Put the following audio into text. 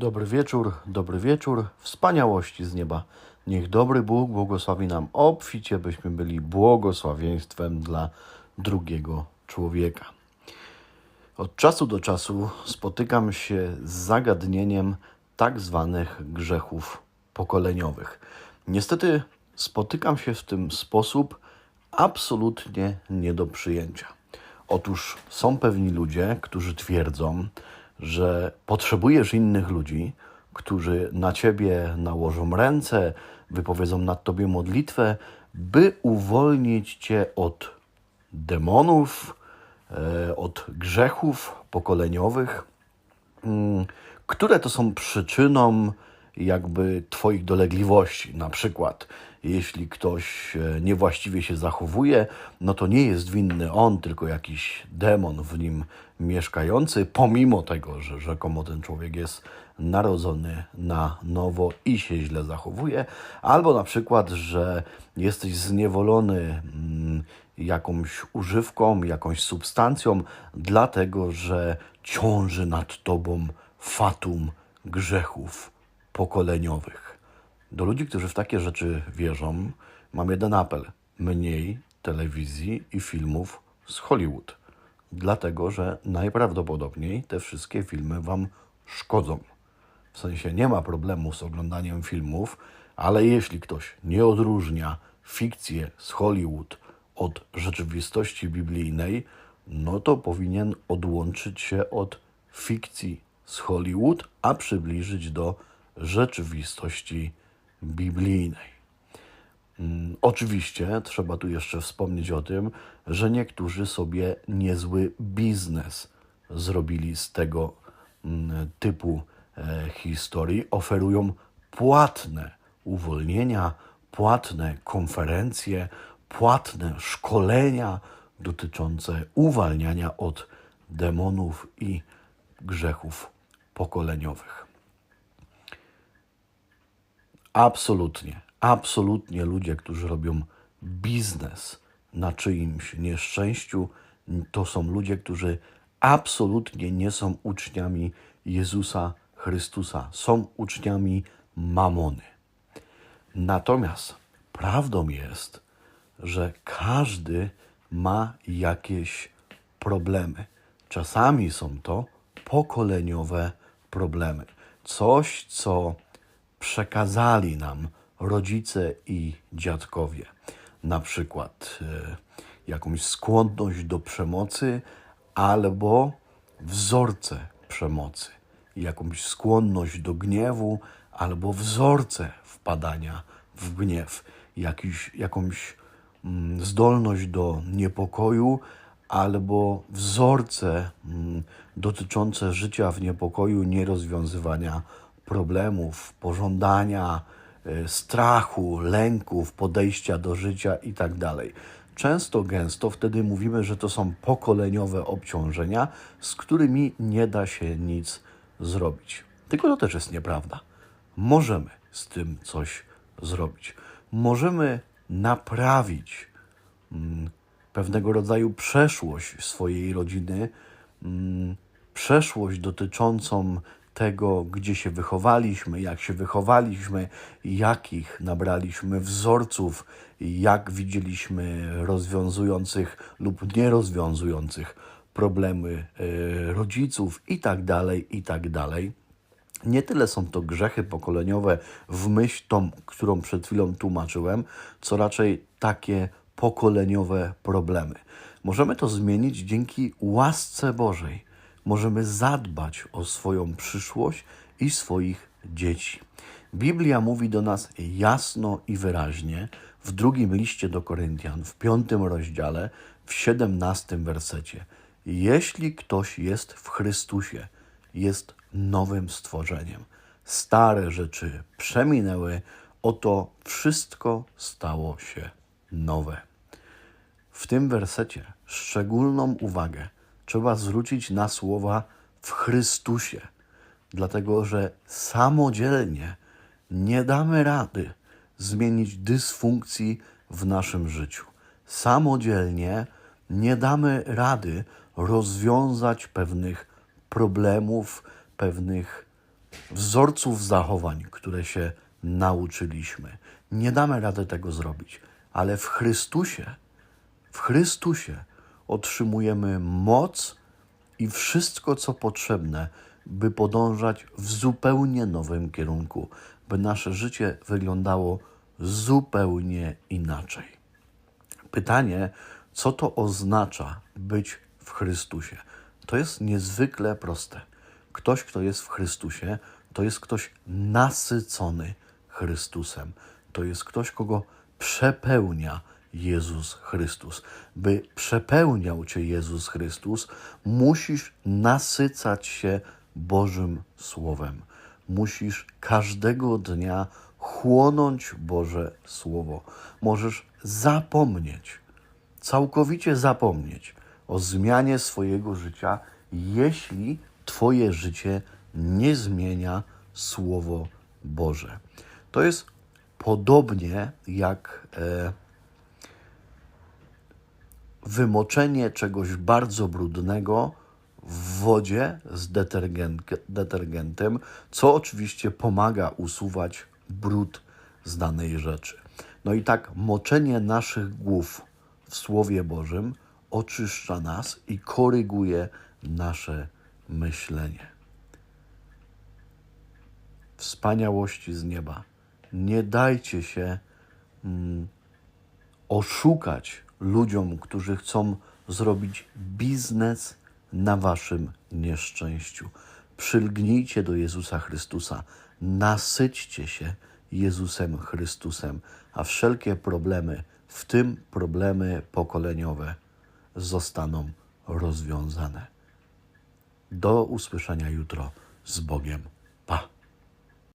Dobry wieczór, dobry wieczór, wspaniałości z nieba. Niech dobry Bóg błogosławi nam obficie, byśmy byli błogosławieństwem dla drugiego człowieka. Od czasu do czasu spotykam się z zagadnieniem tak zwanych grzechów pokoleniowych. Niestety spotykam się w tym sposób absolutnie nie do przyjęcia. Otóż są pewni ludzie, którzy twierdzą, że potrzebujesz innych ludzi, którzy na ciebie nałożą ręce, wypowiedzą nad tobie modlitwę, by uwolnić cię od demonów, e, od grzechów pokoleniowych, mm, które to są przyczyną jakby Twoich dolegliwości. Na przykład, jeśli ktoś e, niewłaściwie się zachowuje, no to nie jest winny on, tylko jakiś demon w nim mieszkający, pomimo tego, że rzekomo ten człowiek jest narodzony na nowo i się źle zachowuje, albo na przykład, że jesteś zniewolony mm, jakąś używką, jakąś substancją, dlatego że ciąży nad tobą fatum grzechów pokoleniowych. Do ludzi, którzy w takie rzeczy wierzą, mam jeden apel: mniej telewizji i filmów z Hollywood. Dlatego, że najprawdopodobniej te wszystkie filmy Wam szkodzą. W sensie nie ma problemu z oglądaniem filmów, ale jeśli ktoś nie odróżnia fikcję z Hollywood od rzeczywistości biblijnej, no to powinien odłączyć się od fikcji z Hollywood, a przybliżyć do rzeczywistości biblijnej. Mm, Oczywiście trzeba tu jeszcze wspomnieć o tym, że niektórzy sobie niezły biznes zrobili z tego mm, typu e, historii. Oferują płatne uwolnienia, płatne konferencje, płatne szkolenia dotyczące uwalniania od demonów i grzechów pokoleniowych. Absolutnie, absolutnie ludzie, którzy robią biznes na czyimś nieszczęściu, to są ludzie, którzy absolutnie nie są uczniami Jezusa Chrystusa, są uczniami mamony. Natomiast prawdą jest, że każdy ma jakieś problemy. Czasami są to pokoleniowe problemy. Coś, co przekazali nam rodzice i dziadkowie. Na przykład e, jakąś skłonność do przemocy albo wzorce przemocy, jakąś skłonność do gniewu albo wzorce wpadania w gniew, jakiś, jakąś mm, zdolność do niepokoju albo wzorce mm, dotyczące życia w niepokoju, nierozwiązywania problemów, pożądania, y, strachu, lęków, podejścia do życia itd. Często, gęsto wtedy mówimy, że to są pokoleniowe obciążenia, z którymi nie da się nic zrobić. Tylko to też jest nieprawda. Możemy z tym coś zrobić. Możemy naprawić mm, pewnego rodzaju przeszłość swojej rodziny, mm, przeszłość dotyczącą tego, gdzie się wychowaliśmy, jak się wychowaliśmy, jakich nabraliśmy wzorców, jak widzieliśmy rozwiązujących lub nierozwiązujących problemy e, rodziców i tak dalej, i tak. Nie tyle są to grzechy pokoleniowe w myśl tą, którą przed chwilą tłumaczyłem, co raczej takie pokoleniowe problemy. Możemy to zmienić dzięki łasce Bożej. Możemy zadbać o swoją przyszłość i swoich dzieci. Biblia mówi do nas jasno i wyraźnie w drugim liście do Koryntian, w piątym rozdziale, w siedemnastym wersecie. Jeśli ktoś jest w Chrystusie, jest nowym stworzeniem. Stare rzeczy przeminęły, oto wszystko stało się nowe. W tym wersecie szczególną uwagę trzeba zwrócić na słowa w Chrystusie, dlatego że samodzielnie nie damy rady zmienić dysfunkcji w naszym życiu. Samodzielnie nie damy rady rozwiązać pewnych problemów, pewnych wzorców zachowań, które się nauczyliśmy. Nie damy rady tego zrobić, ale w Chrystusie, w Chrystusie otrzymujemy moc i wszystko, co potrzebne, by podążać w zupełnie nowym kierunku, by nasze życie wyglądało zupełnie inaczej. Pytanie, co to oznacza być w Chrystusie? To jest niezwykle proste. Ktoś, kto jest w Chrystusie, to jest ktoś nasycony Chrystusem. To jest ktoś, kogo przepełnia Jezus Chrystus. By przepełniał Cię Jezus Chrystus, musisz nasycać się Bożym Słowem. Musisz każdego dnia chłonąć Boże Słowo. Możesz zapomnieć, całkowicie zapomnieć o zmianie swojego życia, jeśli Twoje życie nie zmienia Słowo Boże. To jest podobnie jak e, wymoczenie czegoś bardzo brudnego w wodzie z detergent, detergentem, co oczywiście pomaga usuwać brud z danej rzeczy. No i tak moczenie naszych głów w Słowie Bożym oczyszcza nas i koryguje nasze myślenie. Wspaniałości z nieba. Nie dajcie się mm, oszukać ludziom, którzy chcą zrobić biznes na waszym nieszczęściu. Przylgnijcie do Jezusa Chrystusa, nasyćcie się Jezusem Chrystusem, a wszelkie problemy, w tym problemy pokoleniowe, zostaną rozwiązane. Do usłyszenia jutro z Bogiem.